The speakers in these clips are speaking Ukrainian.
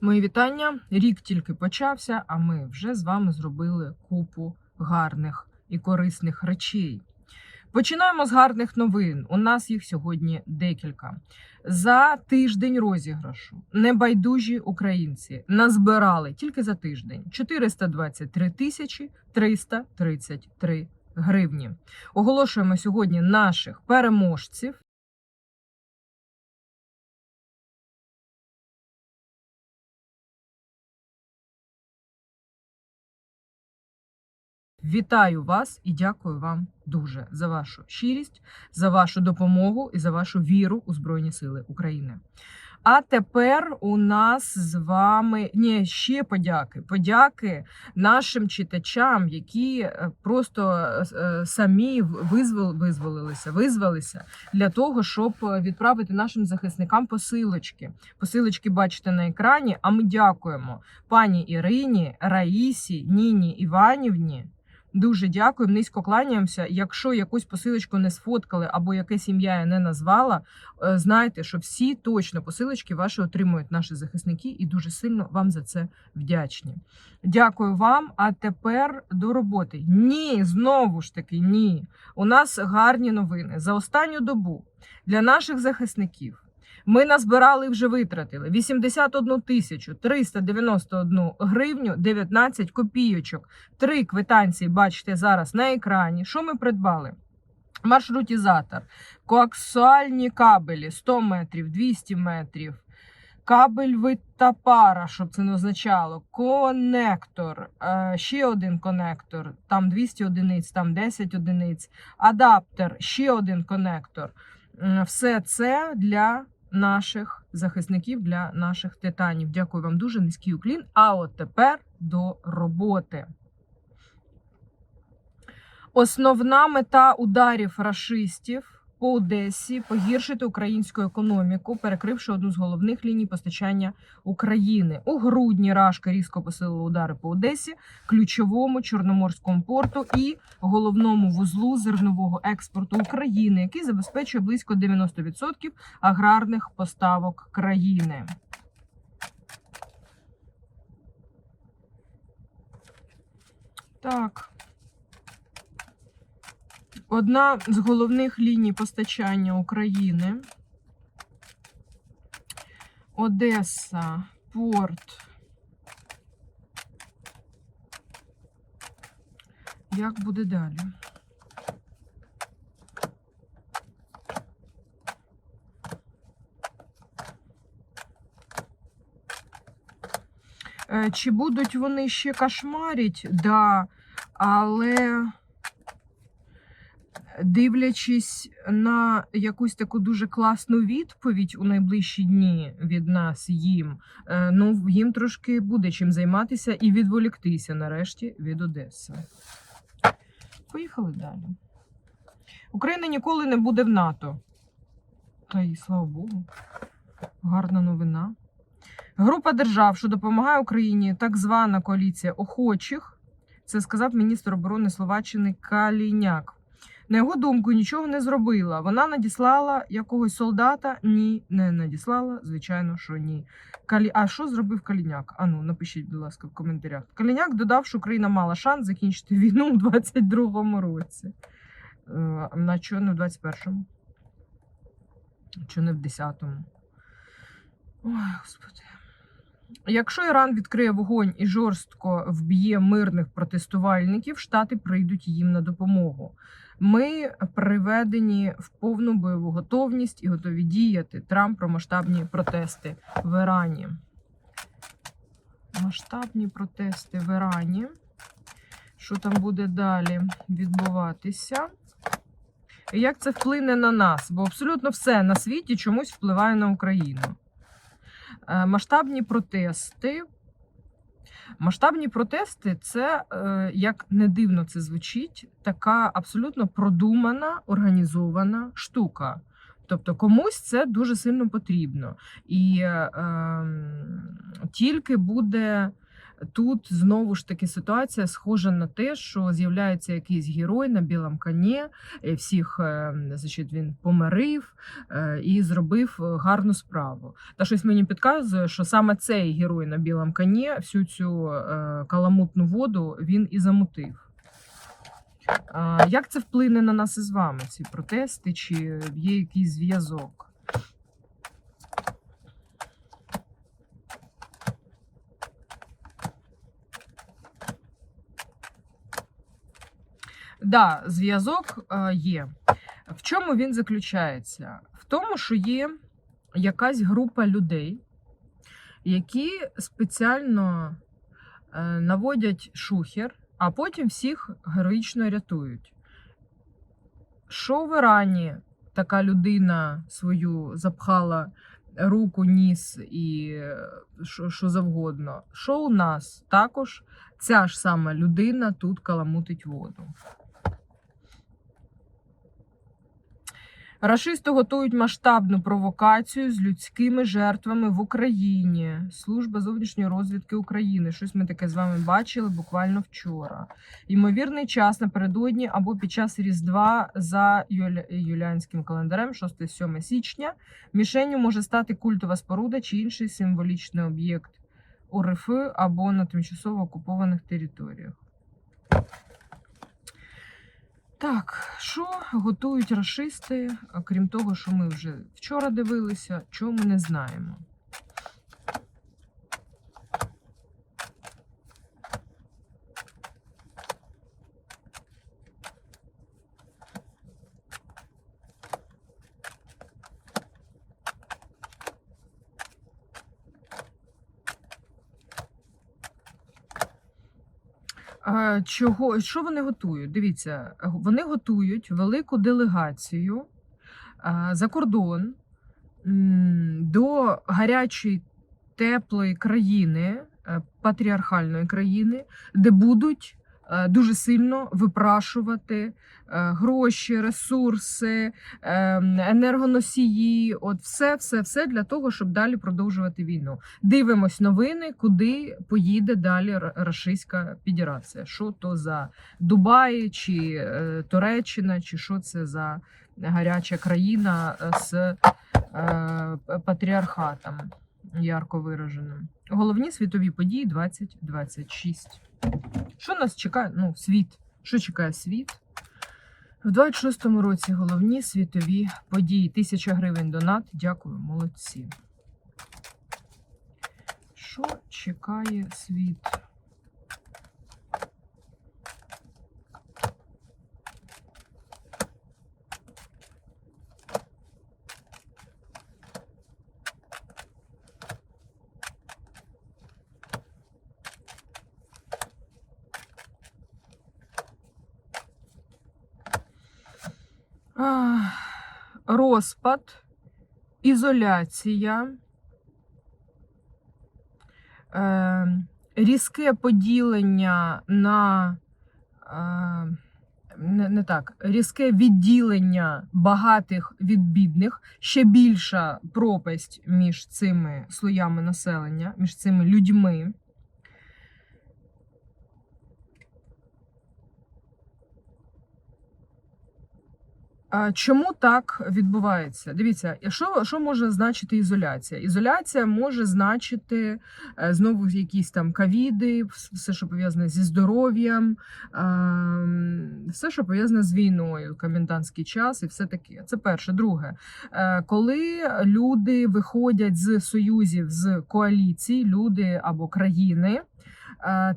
Мої вітання. Рік тільки почався, а ми вже з вами зробили купу гарних і корисних речей. Починаємо з гарних новин. У нас їх сьогодні декілька. За тиждень розіграшу небайдужі українці назбирали тільки за тиждень 423 тисячі 333 гривні. Оголошуємо сьогодні наших переможців. Вітаю вас і дякую вам дуже за вашу щирість, за вашу допомогу і за вашу віру у Збройні Сили України. А тепер у нас з вами ні, ще подяки. Подяки нашим читачам, які е, просто е, самі визвол, визволилися, визвалися для того, щоб відправити нашим захисникам посилочки. Посилочки бачите на екрані. А ми дякуємо пані Ірині, Раїсі, Ніні Іванівні. Дуже дякуємо, низько кланяємося. Якщо якусь посилочку не сфоткали або якесь ім'я не назвала, е, знайте, що всі точно посилочки ваші отримують наші захисники, і дуже сильно вам за це вдячні. Дякую вам. А тепер до роботи. Ні, знову ж таки, ні. У нас гарні новини за останню добу для наших захисників. Ми назбирали вже витратили 81 тисячу 391 гривню 19 копійочок. Три квитанції бачите зараз на екрані. Що ми придбали? Маршрутізатор, коаксуальні кабелі 100 метрів, 200 метрів. Кабель вита пара, щоб це не означало. Конектор, е, ще один конектор, там 200 одиниць, там 10 одиниць. Адаптер, ще один конектор. Все це для наших захисників, для наших титанів. Дякую вам дуже низький уклін. А от тепер до роботи. Основна мета ударів рашистів по Одесі погіршити українську економіку, перекривши одну з головних ліній постачання України. У грудні Рашка різко посилила удари по Одесі, ключовому чорноморському порту і головному вузлу зернового експорту України, який забезпечує близько 90% аграрних поставок країни. Так. Одна з головних ліній постачання України. Одеса, порт. Як буде далі? Е, Чи будуть вони ще кошмарить? Да, але дивлячись на якусь таку дуже класну відповідь у найближчі дні від нас їм, е, ну їм трошки буде чим займатися і відволіктися нарешті від Одеси. Поїхали далі. Україна ніколи не буде в НАТО. Та й слава Богу. Гарна новина. Група держав, що допомагає Україні, так звана коаліція охочих. Це сказав міністр оборони Словаччини Каліняк. На його думку, нічого не зробила. Вона надіслала якогось солдата? Ні, не надіслала. Звичайно, що ні. Калі... А що зробив Каліняк? Ану, напишіть, будь ласка, в коментарях. Каліняк додав, що Україна мала шанс закінчити війну у 22-му році. Е, На чого не в 21-му? Чого не в 10-му? Ой, господи. Якщо Іран відкриє вогонь і жорстко вб'є мирних протестувальників, штати прийдуть їм на допомогу. Ми приведені в повну бойову готовність і готові діяти. Трамп про масштабні протести в Ірані. Масштабні протести в Ірані. Що там буде далі відбуватися? І як це вплине на нас? Бо абсолютно все на світі чомусь впливає на Україну. Е, Масштабні протести. Масштабні протести це, е, як не дивно це звучить, така абсолютно продумана, організована штука. Тобто комусь це дуже сильно потрібно. І е, е, тільки буде Тут знову ж таки ситуація схожа на те, що з'являється якийсь герой на білому коні, всіх е, значить, він помирив е, і зробив е, гарну справу. Та щось мені підказує, що саме цей герой на білому коні всю цю е, каламутну воду він і замутив. Як це вплине на нас із вами, ці протести, чи є якийсь зв'язок? Да, зв'язок е, є. В чому він заключається? В тому, що є якась група людей, які спеціально е, наводять шухер, а потім всіх героїчно рятують. Що в Ірані така людина свою запхала руку, ніс і е, що, що завгодно? Що у нас також ця ж сама людина тут каламутить воду. Рашисти готують масштабну провокацію з людськими жертвами в Україні. Служба зовнішньої розвідки України. Щось ми таке з вами бачили буквально вчора. Ймовірний час напередодні або під час Різдва за юля... юліанським календарем, 6-7 січня. Мішенню може стати культова споруда чи інший символічний об'єкт УРФ або на тимчасово окупованих територіях. Так, що готують расисти, крім того, що ми вже вчора дивилися, чого ми не знаємо. Чого, що вони готують? Дивіться, вони готують велику делегацію за кордон до гарячої теплої країни, е, патріархальної країни, де будуть дуже сильно випрашувати е, гроші, ресурси, е, енергоносії, от все, все, все для того, щоб далі продовжувати війну. Дивимось новини, куди поїде далі Рашистська Федерація. Що то за Дубай, чи е, Туреччина, чи що це за гаряча країна е, з е, патріархатом ярко вираженим. Головні світові події 2026. Що нас чекає? Ну, світ. Що чекає світ? В 26-му році головні світові події. Тисяча гривень донат. Дякую, молодці. Що чекає світ? Розпад, ізоляція, е, різке поділення на е, не, не так, різке відділення багатих від бідних, ще більша пропасть між цими слоями населення, між цими людьми. Чому так відбувається? Дивіться, що, що може значити ізоляція? Ізоляція може значити е, знову якісь там ковіди, все, що пов'язане зі здоров'ям, все, що пов'язане з війною, комендантський час і все таке. Це перше. Друге, е, коли люди виходять з союзів з коаліцій, люди або країни.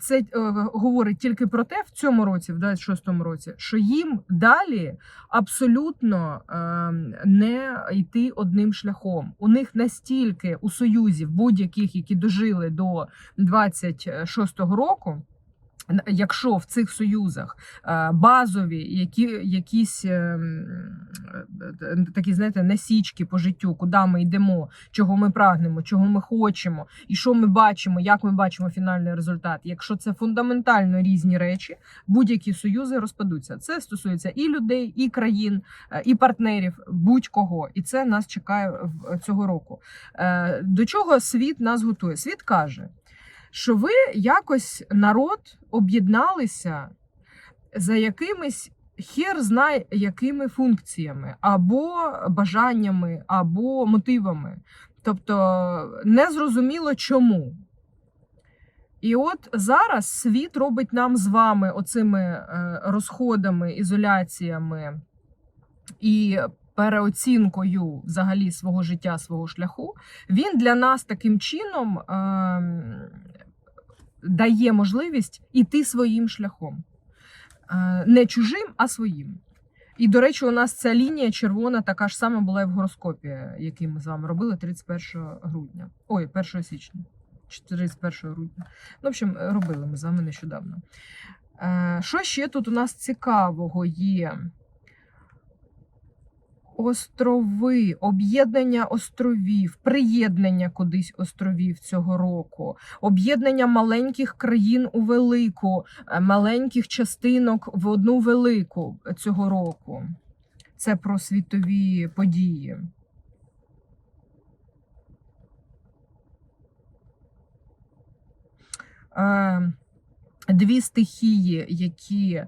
Це е, говорить тільки про те в цьому році, в 26-му році, що їм далі абсолютно е, не йти одним шляхом. У них настільки у союзів будь-яких, які дожили до 26-го року. Якщо в цих союзах е, базові які, якісь е, м, е, такі, знаєте, насічки по життю, куди ми йдемо, чого ми прагнемо, чого ми хочемо, і що ми бачимо, як ми бачимо фінальний результат. Якщо це фундаментально різні речі, будь-які союзи розпадуться. Це стосується і людей, і країн, е, і партнерів, будь-кого. І це нас чекає цього року. До чого світ нас готує? Світ каже. Що ви якось народ об'єдналися за якимись хер знає якими функціями, або бажаннями, або мотивами. Тобто незрозуміло чому. І от зараз світ робить нам з вами оцими е, розходами, ізоляціями і переоцінкою взагалі свого життя, свого шляху. Він для нас таким чином ем, дає можливість іти своїм шляхом. Е, Не чужим, а своїм. І, до речі, у нас ця лінія червона така ж сама була і в гороскопі, який ми з вами робили 31 грудня. Ой, 1 січня. чи 31 грудня. Ну, в общем, робили ми з вами нещодавно. Е, Що ще тут у нас цікавого є? Острови, об'єднання островів, приєднання кудись островів цього року, об'єднання маленьких країн у велику, е, маленьких частинок в одну велику цього року. Це про світові події. Е, Дві стихії, які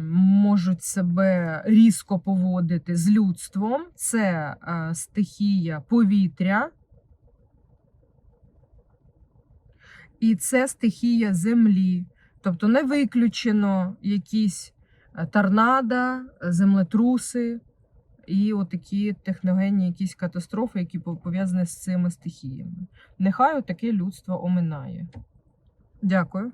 можуть себе різко поводити з людством, це е, стихія повітря. І це стихія землі. Тобто не виключено якісь е, торнадо, землетруси і отакі техногенні якісь катастрофи, які пов'язані з цими стихіями. Нехай таке людство оминає. Дякую.